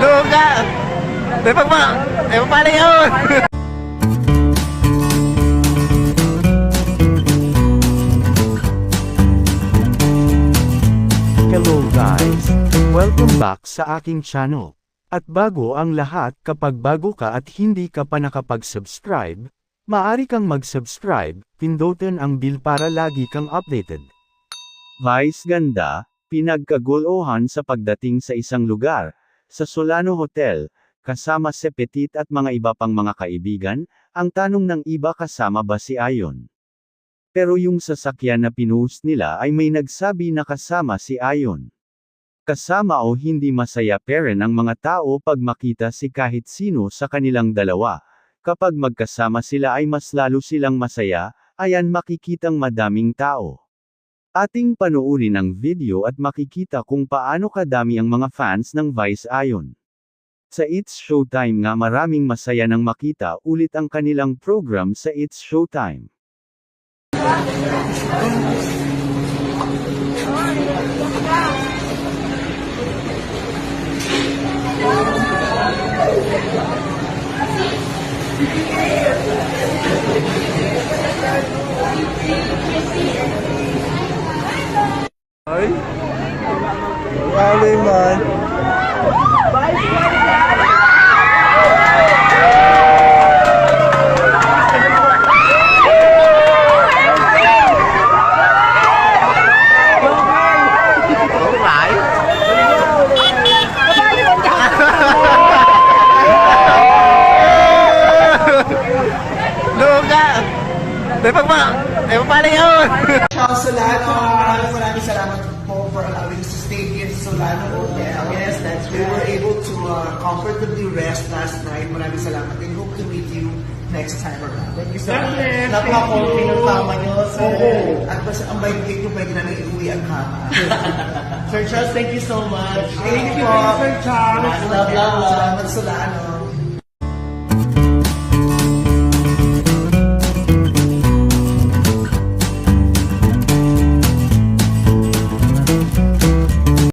May pagpa... May pagpala yun! Hello guys! Welcome back sa aking channel. At bago ang lahat kapag bago ka at hindi ka pa nakapag-subscribe, maaari kang mag-subscribe, pindutin ang bell para lagi kang updated. Vice ganda, pinagkagulohan sa pagdating sa isang lugar, sa Solano Hotel, kasama si Petit at mga iba pang mga kaibigan, ang tanong ng iba kasama ba si Ayon. Pero yung sasakyan na pinost nila ay may nagsabi na kasama si Ayon. Kasama o hindi masaya peren ang mga tao pag makita si kahit sino sa kanilang dalawa. Kapag magkasama sila ay mas lalo silang masaya, ayan makikitang madaming tao. Ating panuurin ang video at makikita kung paano kadami ang mga fans ng Vice Ayon. Sa It's Showtime nga maraming masaya nang makita ulit ang kanilang program sa It's Showtime. Ay! May pagpa... May pagpala yun! Charles Solano, maraming maraming salamat po for allowing us to stay here sa Solano Hotel. Yes, that's We were able to uh, comfortably rest last night. Maraming salamat and hope to meet you next time around. Thank you so much. Napaka-comfy ng kama nyo. So, At mas ang bait-bait nyo, pwede namin iuwi ang kama. Sir Charles, thank you so much. Thank you. Sir Charles. Love, love. Salamat Solano.